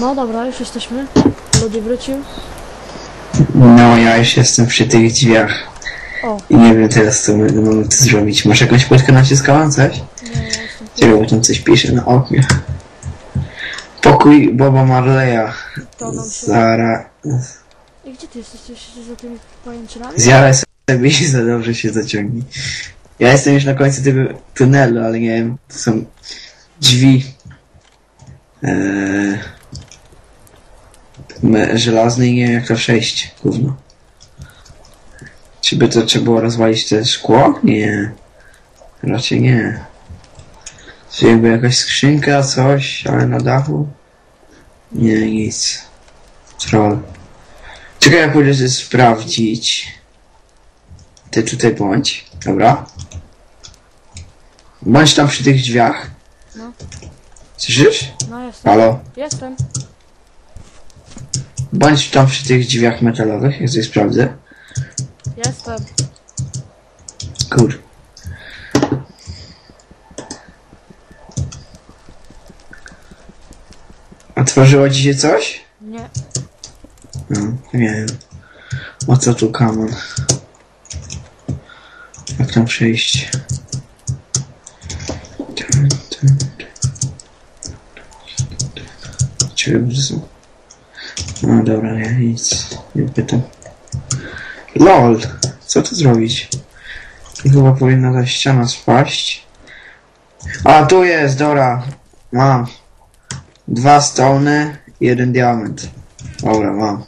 No dobra, już jesteśmy. Ludzie wrócił. No, ja już jestem przy tych drzwiach. O, I nie wiem teraz, co tu zrobić. Masz jakąś płytkę naciskałam, coś? nie. Czekaj, bo tam coś pisze na oknie. Pokój Boba Marleya. To nam się... Zara... I gdzie ty jesteś? Ty jesteś za tymi pajęczynami? Zjaraj sobie i za dobrze się zaciągnij. Ja jestem już na końcu tego tunelu, ale nie wiem, to są drzwi eee, żelazne i jak to przejść, gówno. Czy by to trzeba było rozwalić te szkło? Nie. Raczej nie. Czy jakby jakaś skrzynka, coś, ale na dachu? Nie, nic. Troll. Czekaj, ja pójdę sprawdzić. Ty tutaj bądź, dobra? Bądź tam przy tych drzwiach. No. Słyszysz? No jestem. Halo? Jestem. Bądź tam przy tych drzwiach metalowych, ja sobie sprawdzę. Jestem. Kur. Otworzyło ci się coś? Nie. No, nie wiem. O co tu kaman? Jak tam przejść? Ciebie są. No dobra, nie, nic. Nie pytam. LOL! Co tu zrobić? Chyba powinna ta ściana spaść. A, tu jest, dobra. Mam. Dwa stony, jeden diament. Dobra, mam.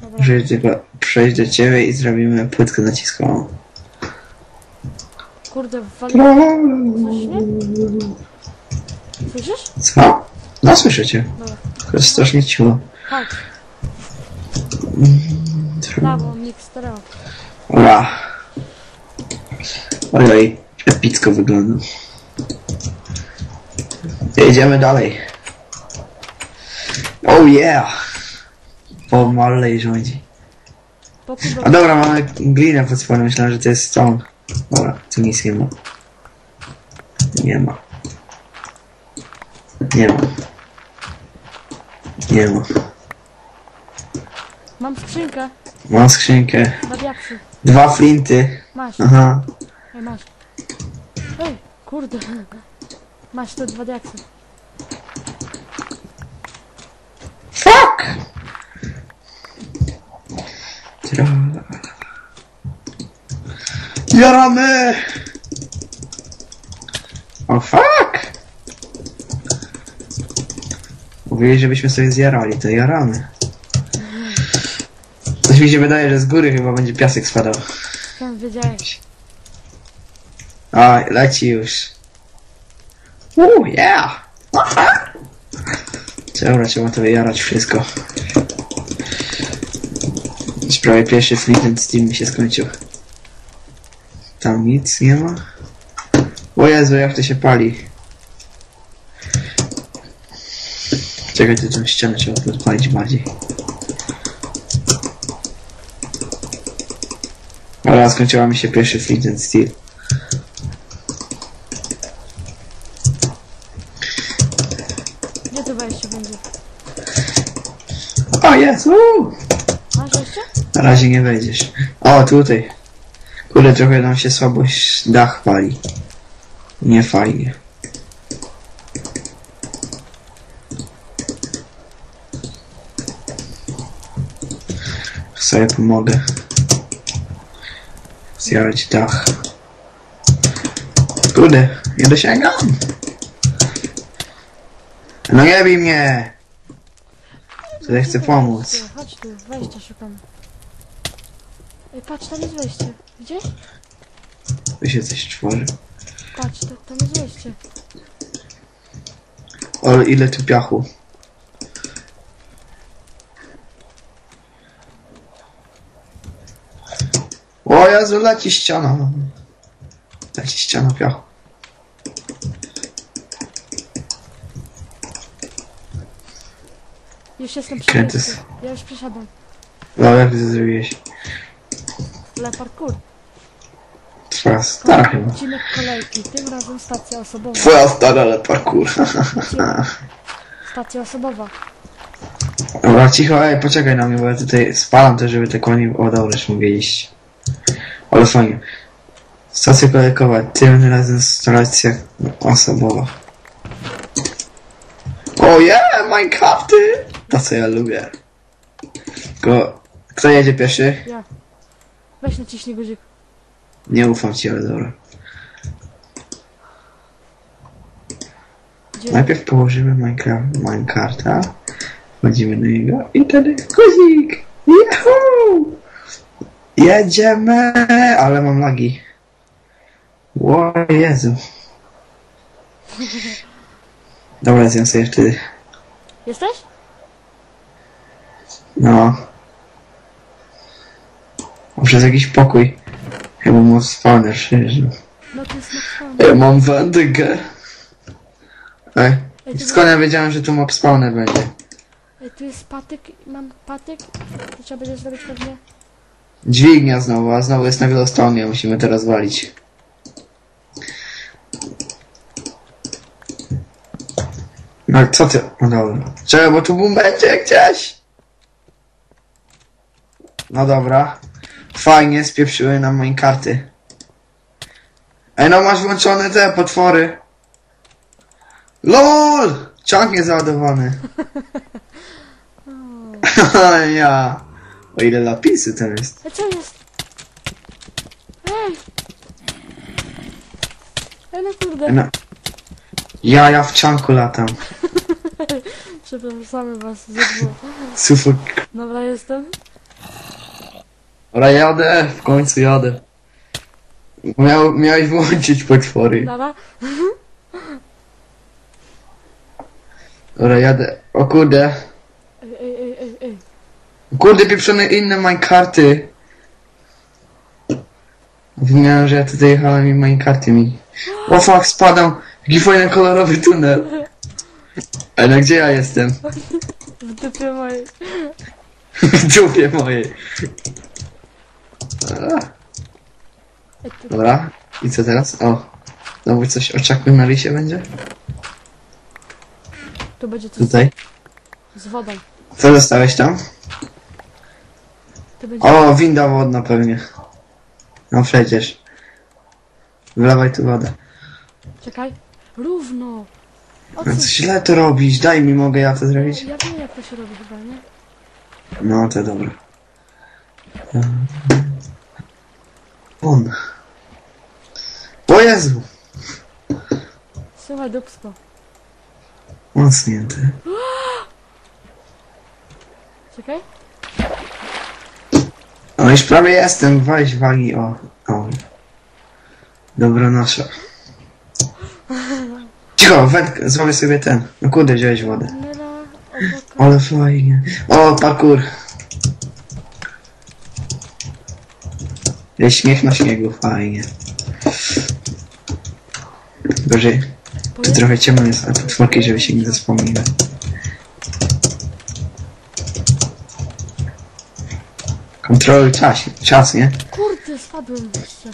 Dobra. Muszę tylko przejść do ciebie i zrobimy płytkę naciskową. Kurde, wali... Coś nie? Słyszysz? Co? No słyszę cię. Dobra. To jest strasznie cicho. Chodź. Da, bo mix stereo. Ura. Ojej, epicko wygląda. Jedziemy dalej. Oh yeah! Bob Marley rządzi. A do... dobra, mamy glinę pod spodem, myślałem, że to jest stone. Dobra, tu nic nie ma. Nie ma. Nie ma. Nie ma. Mam skrzynkę. Mam skrzynkę. Dwa diaksy. Dwa flinty. Masz. Aha. Ej, masz. Ej, kurde. Masz te dwa diaksy. Fuck! Jaramy! O fuck! Mówili, żebyśmy sobie zjarali, to jaramy. Mi się wydaje, że z góry chyba będzie piasek spadał. Skąd wiedziałeś? A, leci już. Uuu, yeah! Aha! Dobra, trzeba to wyjarać wszystko. Już prawie pierwszy Flint Steam mi się skończył. Tam nic nie ma. O Jezu, jak to się pali. Czekaj, tu tą ścianę trzeba podpalić bardziej. Dobra, skończyła mi się pierwszy Flint Steel. Gdzie to wejście będzie? O! Masz jeszcze? Na razie nie wejdziesz. O, tutaj. Kurde, trochę nam się słabość dach pali. Nie fajnie. Sobie pomogę. Zjarać dach. Kurde, nie dosięgam. No nie bij mnie! Tutaj chcę pomóc. Chodź tu, wejścia szukamy. Ej, patrz, tam jest wejście. Widzisz? Tu się coś tworzy. Patrz, to, tam jest wejście. O, ile tu piachu. O Jezu, leci ściana. Leci ściana piachu. Już jestem przy Kręty Ja już przeszedłem. No, jak ty zrobiłeś? Ale parkour. Twoja stara chyba. Odcinek kolejki, tym razem stacja osobowa. Twoja stara, ale parkour. Stacja osobowa. Dobra, cicho, ej, poczekaj na mnie, bo ja tutaj spalam też, żeby te konie... O, dobra, już mogę iść. Ale fajnie. Stacja kolejkowa, tym razem stacja osobowa. O yeah, Minecrafty! To co ja lubię. Tylko, kto jedzie pierwszy? Ja. Weź naciśnij guzik. Nie ufam ci, ale dobra. Gdzie? Najpierw położymy Minecraft, Minecarta. Wchodzimy na niego i wtedy guzik! Yahoo! Jedziemy! Ale mam lagi. O Jezu. Dobra, zjem sobie wtedy. Jesteś? No. Przez jakiś pokój. Chyba mam spawner, szczerze. No to jest napisane. Ja mam wędkę. Ej, Ej, skąd ja wiedziałem, że tu mob spawner będzie? ej, tu jest patyk, mam patyk. To trzeba będzie zrobić pewnie. Dźwignia znowu, a znowu jest na wielostronie, musimy to rozwalić. No co ty? No dobra. Czekaj, bo tu będzie gdzieś. No dobra. Fajnie, spieprzyły nam moje karty. Ej, no masz włączone te potwory. LOL! Ciąg niezaładowany. ja. O ile lapisy to jest. Ej, co jest? Ej! Ej, no kurde. No. Ja, ja w czanku latam. Przepraszamy was dwóch. Sufok. Dobra, jestem. Dobra, jadę, w końcu jadę. Miał, miałeś włączyć potwory. Dobra. Dobra, jadę. O kurde. Ej, ej, ej, ej, ej. Kurde, pieprzone inne minecarty. Zapomniałem, że ja tutaj jechałem i minecarty mi. O fuck, spadam. Jaki fajny kolorowy tunel. Ale no gdzie ja jestem? W dupie mojej. W dupie mojej. Dobra. I co teraz? O. Znowu coś o czaku na lisie będzie? Tu będzie coś Tutaj. z wodą. Co dostałeś tam? Będzie... O, winda wodna pewnie. No przecież. Wlewaj tu wodę. Czekaj. Równo. O No co? źle to robisz, daj mi, mogę ja to zrobić? Ja wiem jak to się robi chyba, nie? No, to dobra. On. O Jezu! Słuchaj, dupsko. Mocnięty. Czekaj. O, już prawie jestem, weź wagi, o. O. Dobra nasza. Cicho, wędkę, zrobię sobie ten. No kurde, wziąłeś wodę. Ale fajnie. O, parkour. Jest śmiech na śniegu, fajnie. Gorzej, tu trochę ciemno jest, a potworki, żeby się nie zapomniły. Kontroluj czas, czas, nie? Kurde, spadłem jeszcze.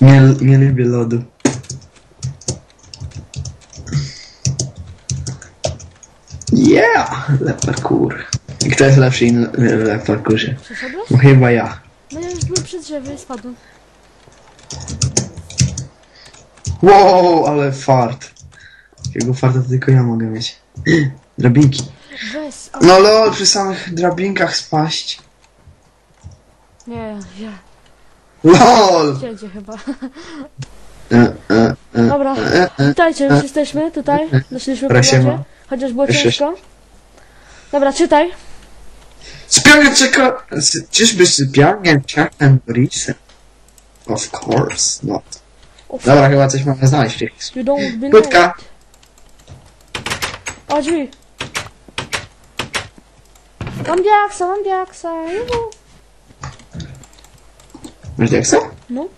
Nie, nie lubię lodu. Yeah! Le parkour. I kto jest lepszy in- w le parkourze? Przeszedłeś? No chyba ja. No ja już byłem przy drzewie i spadłem. Wow, ale fart. Takiego farta to tylko ja mogę mieć. Drabinki. Weź. No lol, przy samych drabinkach spaść. nie, ja. LOL! Cięcie chyba. E, e, e, Dobra. e, e. Witajcie, już jesteśmy tutaj. Doszliśmy po Dobra, siema. wodzie. Chociaż było ciężko. Dobra, czytaj. Sypialnia czeka... sy- Czyżby sypialnia czeka Borisem? Of course not. Dobra, chyba coś mamy znaleźć. You don't believe. Krótka. O, drzwi. Mam diaksa, mam diaksa. Juhu. Masz co? No.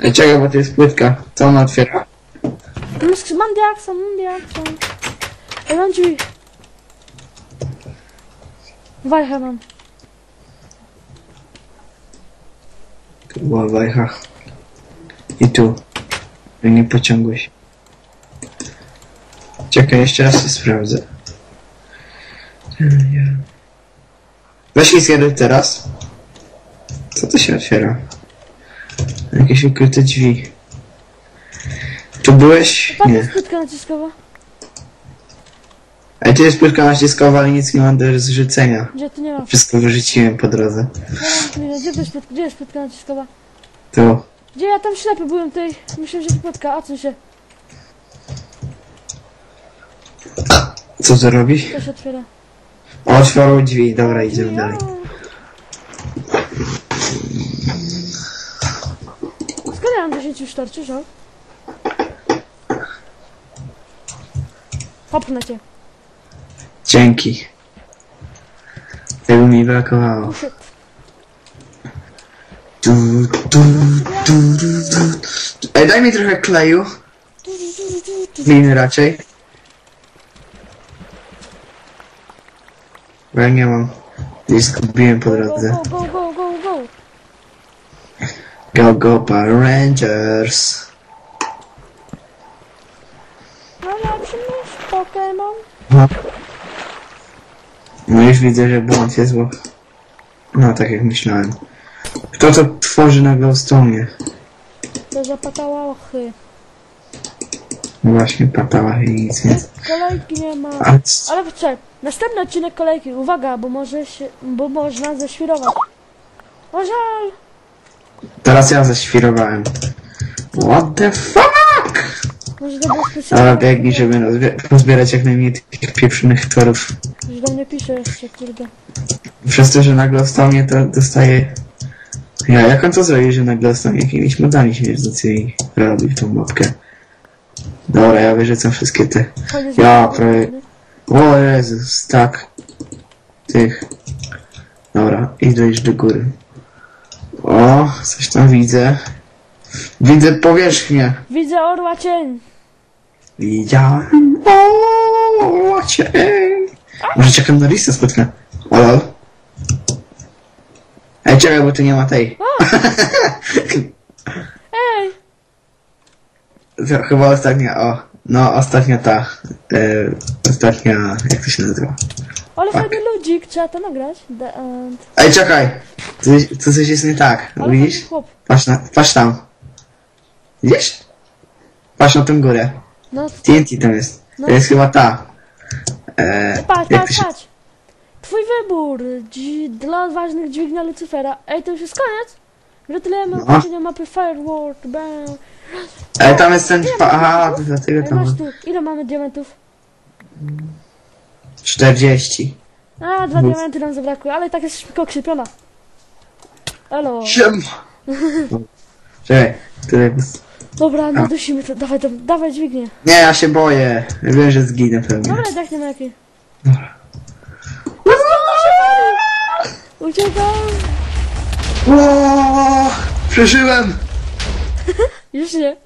Ej, Czekaj, bo to jest płytka. Co ona otwiera? Mam sk- Mam diaksa, mam diaksa. Ej, mam drzwi. Wajchę mam. Tu była wajcha. I tu. I nie pociągłeś. Czekaj, jeszcze raz się sprawdzę. Weź mi zjadę teraz. Co to się otwiera? Jakieś ukryte drzwi. Tu byłeś? Patrz, Nie. jest krótka naciskowa. A tu jest płytka naciskowa, ale nic nie mam do zrzucenia. Gdzie tu nie ma? Wszystko wyrzuciłem po drodze. Nie gdzie, to jest płytka? gdzie jest płytka naciskowa? Tu. Gdzie ja tam ślepy byłem tej. Myślałem, że to płytka, a co się? Co to robi? To się otwiera. Otworzył drzwi. Dobra, idziemy dalej. Skąd ja mam 10 sztorczy, żal? Hopnę cię. Dzięki. Tego mi brakowało. Shit. Tu, tu, tu, tu, tu. Ej, daj mi trochę kleju. Liny raczej. Bo ja nie mam. Gdzieś zgubiłem po Go, drodze. go, go, go, go, go. Go, go, Power Rangers. Najlepszy niż Pokémon. No. no już widzę, że błąd jest, bo... No, tak jak myślałem. Kto to tworzy na glowstone? To zapakała ochy. No właśnie, patała i nic, nie? Kolejki nie ma. Ale czekaj, następny odcinek kolejki. Uwaga, bo może się, bo można ześwirować. O żal! teraz ja zaświrowałem. What the fuck? Może to było specjalnie. Ale biegnij, żeby rozbie- pozbierać jak najmniej tych pieprzonych tworów. Już do mnie pisze jeszcze, kurde. Przez to, że na glowstone to dostaje... Ja, jak on to zrobi, że na glowstone jakimiś modami śmierdzącymi robi tą mapkę? Dobra, ja wyrzucam wszystkie te... Koniec Ja, prawie- odcinka. O Jezus, tak. Tych. Dobra, idę już do góry. O, coś tam widzę. Widzę powierzchnię. Widzę orła cień. Widziałem. O, cię. Może czekam na listę spotkania. Olo. Ej, czekaj, bo tu nie ma tej. Ej! To chyba ostatnia, o. No, ostatnia ta. E, ostatnia, jak to się nazywa? Ale Tak. fajny ludzik, trzeba to nagrać. The end. Ej, czekaj! Tu coś jest nie tak. Ale Widzisz? fajny chłop. Patrz, na, patrz tam. Widzisz? Patrz na tą górę. No, TNT tam jest. No. To jest chyba ta. E, patrz, jak to patrz, się... patrz. Twój wybór. Dzi dla odważnych dźwignia Lucyfera. Ej, to już jest koniec? Gratulujemy No. ukończenia mapy Firework. Bam. Ej, tam jest ten... pa- Aha, to dlatego tam... masz tu. Ile mamy diamentów? 40. A, dwa diamenty nam zabrakło, ale tak jest szybko krzypiona. Elo. Siem! Czekaj, tutaj... Dobra, no dusimy to. Dawaj, to, dawaj dźwignię. Nie, ja się boję. Ja wiem, że zginę pewnie. Dobra, tak nie ma jakiej. Uciekam. O, przeżyłem! Już nie.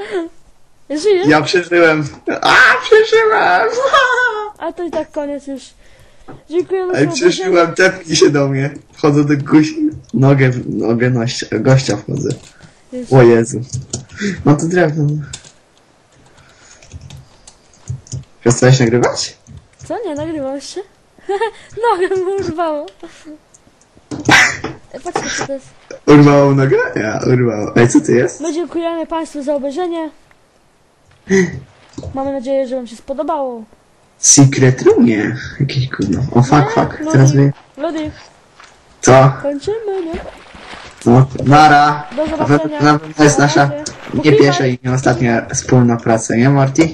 Żyjesz? Ja przeżyłem! A, przeżyłem! A to i tak koniec już. Dziękujemy Ej, przeżyłem, tepnij się do mnie. Wchodzę do gusi. Nogę, nogę nościa, gościa wchodzę. Jezu. O Jezu. No to drewno. Przestałeś nagrywać? Co? Nie, nagrywałeś się? Nogę mu urwało. Ej, Patrzcie, co to jest. Urwało? Ja, urwało. Ej, co to jest? My dziękujemy Państwu za obejrzenie. Mamy nadzieję, że Wam się spodobało. Secret room? Nie. Jakieś gówno. O, fuck, fuck. no Teraz wy... Lody, Co? kończymy, nie? No, nara. Do zobaczenia. jest nasza nie pierwsza i nie ostatnia wspólna praca, nie Marty?